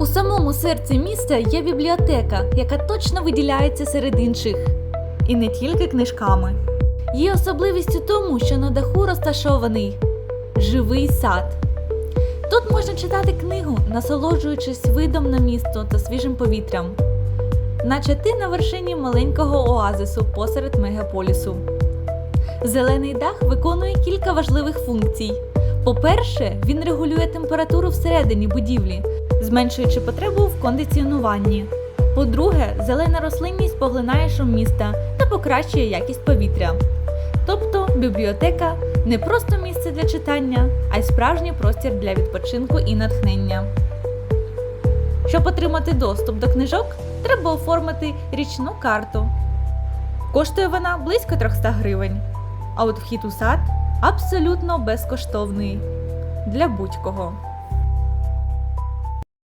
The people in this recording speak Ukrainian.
У самому серці міста є бібліотека, яка точно виділяється серед інших. І не тільки книжками. Її особливість у тому, що на даху розташований живий сад. Тут можна читати книгу, насолоджуючись видом на місто та свіжим повітрям, наче ти на вершині маленького оазису посеред мегаполісу. Зелений дах виконує кілька важливих функцій. По-перше, він регулює температуру всередині будівлі, зменшуючи потребу в кондиціонуванні. По-друге, зелена рослинність поглинає шум міста та покращує якість повітря. Тобто бібліотека не просто місце для читання, а й справжній простір для відпочинку і натхнення. Щоб отримати доступ до книжок, треба оформити річну карту. Коштує вона близько 300 гривень, а от вхід у сад абсолютно безкоштовний для будь-кого.